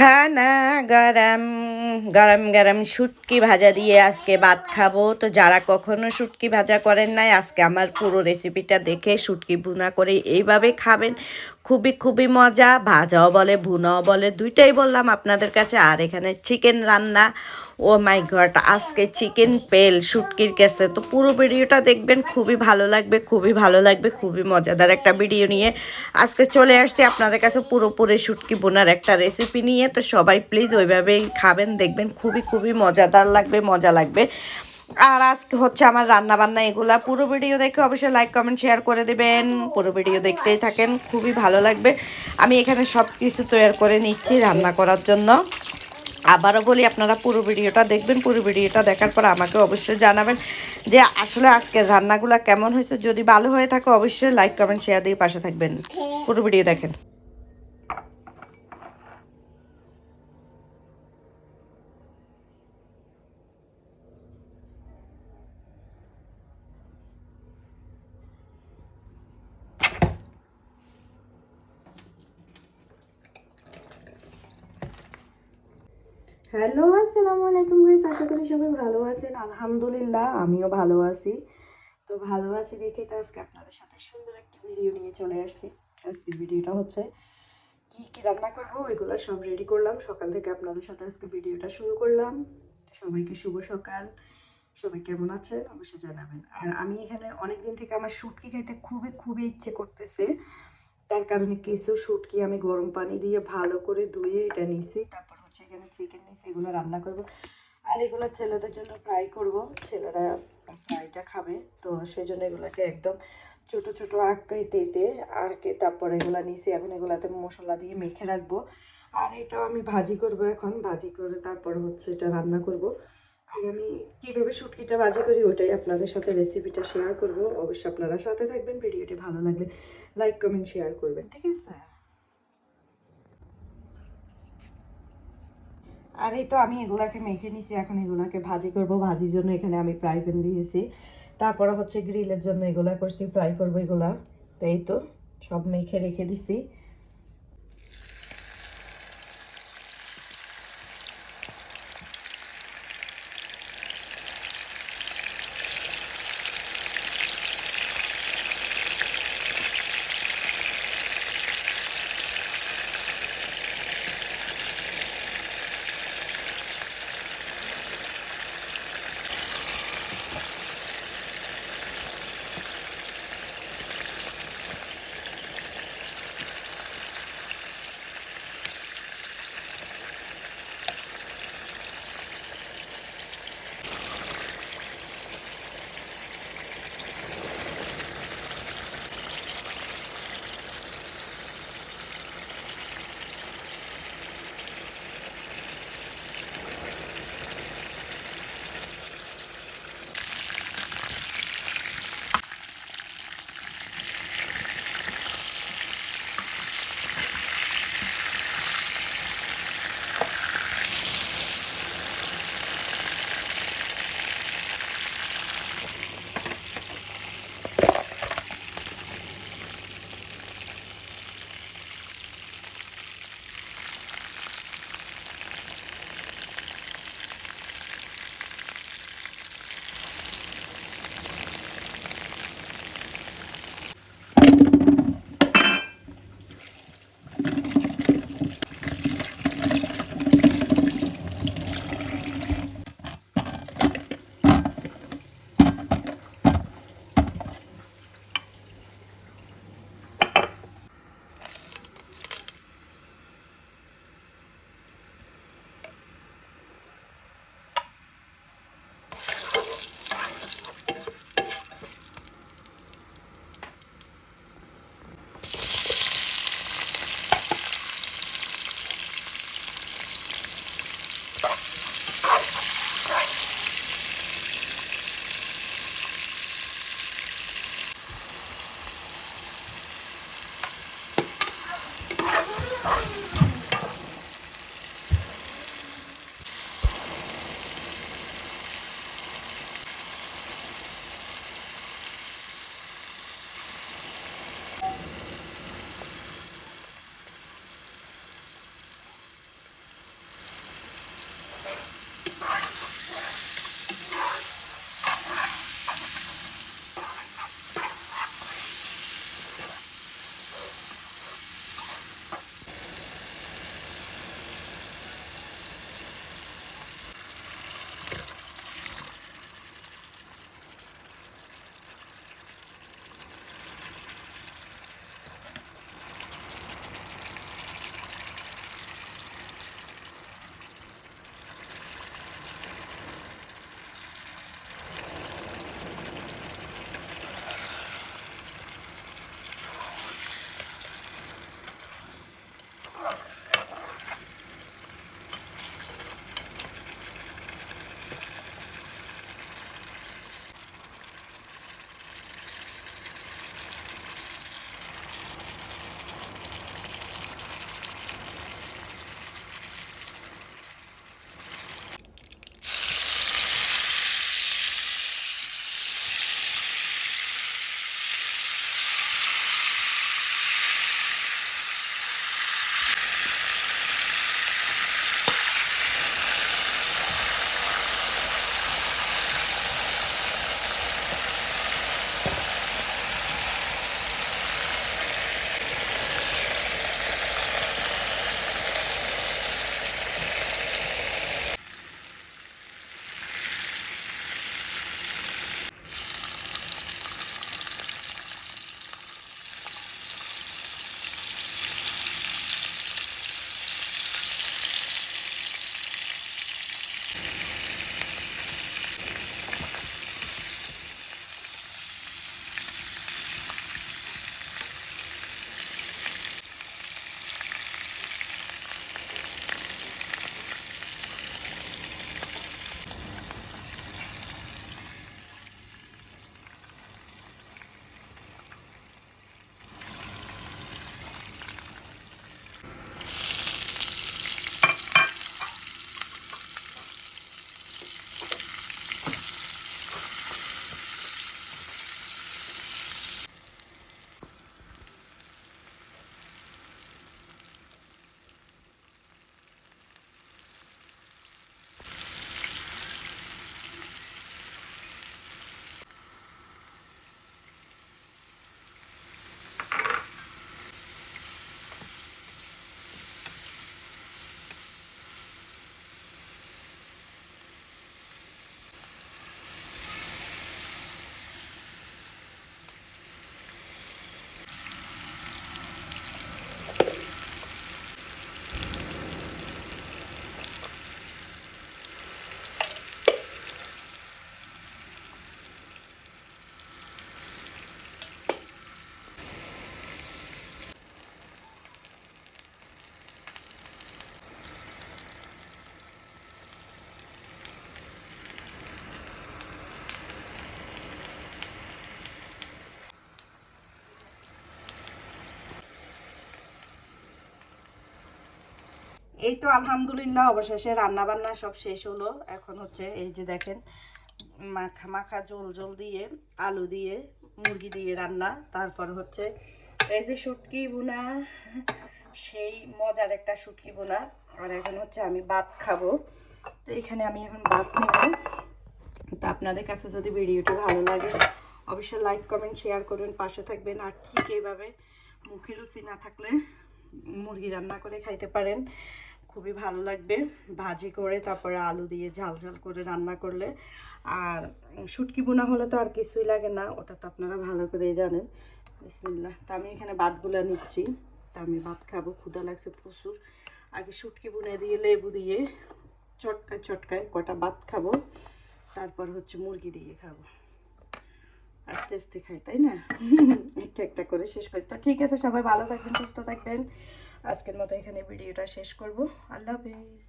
খানা গরম গরম গরম শুটকি ভাজা দিয়ে আজকে ভাত খাব। তো যারা কখনো শুটকি ভাজা করেন নাই, আজকে আমার পুরো রেসিপিটা দেখে শুটকি ভুনা করে এইভাবে খাবেন। খুবই খুবই মজা। ভাজাও বলে, ভুনাও বলে, দুইটাই বললাম আপনাদের কাছে। আর এখানে চিকেন রান্না। ও মাই গড, আজকে চিকেন পেল শুটকির কাছে। তো পুরো ভিডিওটা দেখবেন, খুবই ভালো লাগবে, খুবই ভালো লাগবে, খুবই মজাদার একটা ভিডিও নিয়ে। আজকে চলে আসছি আপনাদের কাছে পুরোপুরি শুটকি বোনার একটা রেসিপি নিয়ে। তো সবাই প্লিজ ওইভাবেই খাবেন, দেখবেন খুবই খুবই মজাদার লাগবে, মজা লাগবে। আর আজকে হচ্ছে আমার রান্না বান্না এগুলা। পুরো ভিডিও দেখে অবশ্যই লাইক কমেন্ট শেয়ার করে দেবেন। পুরো ভিডিও দেখতেই থাকেন, খুবই ভালো লাগবে। আমি এখানে সব কিছু তৈরি করে নিচ্ছি রান্না করার জন্য। আবারও বলি, আপনারা পুরো ভিডিওটা দেখবেন, পুরো ভিডিওটা দেখার পর আমাকে অবশ্যই জানাবেন যে আসলে আজকের রান্নাগুলো কেমন হয়েছে। যদি ভালো হয়ে থাকে, অবশ্যই লাইক কমেন্ট শেয়ার দিয়ে পাশে থাকবেন। পুরো ভিডিও দেখেন। হ্যালো, আসসালামু আলাইকুম গাইস আশা করি সবাই ভালো আছেন। আলহামদুলিল্লাহ, আমিও ভালো আছি। তো ভালো আছি দেখে তো আজকে আপনাদের সাথে সুন্দর একটা ভিডিও নিয়ে চলে আসছি। আজকের ভিডিওটা হচ্ছে, কি কি রান্না করব, ওইগুলো সব রেডি করলাম। সকাল থেকে আপনাদের সাথে আজকে ভিডিওটা শুরু করলাম। সবাইকে শুভ সকাল। সবাই কেমন আছেন? অবশ্যই জানাবেন। আর আমি এখানে অনেক দিন থেকে আমার শুটকি খাইতে খুবই খুবই ইচ্ছে করতেছে। তার কারণে কিছু শুটকি আমি গরম পানি দিয়ে ভালো করে ধুয়ে এটা নিছি, তারপর হচ্ছে এখানে চিকেন নিছি এগুলো রান্না করব। আর এগুলো ছেলেদের জন্য ফ্রাই করব। ছেলেরা ফ্রাইটা খাবে। তো সেই এগুলোকে একদম ছোট ছোট আকৃতিতে আর কি তারপর এগুলো নিছি এখন এগুলাতে মশলা দিয়ে মেখে রাখব। আর এটাও আমি ভাজি করব এখন। ভাজি করে তারপর হচ্ছে এটা রান্না করব। আর আমি কীভাবে শুটকিটা ভাজি করি ওটাই আপনাদের সাথে রেসিপিটা শেয়ার করব। অবশ্যই আপনারা সাথে থাকবেন। ভিডিওটি ভালো লাগলে লাইক কমেন্ট শেয়ার করবেন। ঠিক আছে? আর এই তো আমি এগুলাকে মেখে নিছি, এখন এগুলাকে ভাজি করব। ভাজির জন্য এখানে আমি ফ্রাই প্যান দিয়েছি। তারপরে হচ্ছে গ্রিলের জন্য এগুলা করছি, ফ্রাই করব এগুলা। তো এই তো সব মেখে রেখে দিছি। এই তো আলহামদুলিল্লাহ, অবশেষে রান্না বান্না সব শেষ হলো। এখন হচ্ছে এই যে দেখেন, মাখা মাখা জল জল দিয়ে, আলু দিয়ে, মুরগি দিয়ে রান্না। তারপর হচ্ছে এই যে শুটকি বোনা সেই মজার একটা শুটকি বোনা আর এখন হচ্ছে আমি ভাত খাব। তো এখানে আমি এখন ভাত নেব। তো আপনাদের কাছে যদি ভিডিওটি ভালো লাগে, অবশ্যই লাইক কমেন্ট শেয়ার করবেন, পাশে থাকবেন। আর ঠিক এইভাবে মুখে রুচি না থাকলে মুরগি রান্না করে খাইতে পারেন। খুবই ভালো লাগবে। ভাজি করে তারপরে আলু দিয়ে ঝাল ঝাল করে রান্না করলে। আর শুটকি বোনা হলে তো আর কিছুই লাগে না, ওটা তো আপনারা ভালো করেই জানেন। বিসমিল্লাহ। তা আমি এখানে ভাতগুলো নিচ্ছি। তা আমি ভাত খাব ক্ষুদা লাগছে প্রচুর। আগে শুটকি বুনে দিয়ে, লেবু দিয়ে চটকায় চটকায় কটা ভাত খাব, তারপর হচ্ছে মুরগি দিয়ে খাব। আস্তে আস্তে খাই, তাই না? একটা একটা করে শেষ করি। তো ঠিক আছে, সবাই ভালো থাকবেন, সুস্থ থাকবেন। আজকের মতো এখানে ভিডিওটা শেষ করব। আল্লাহ হাফিজ।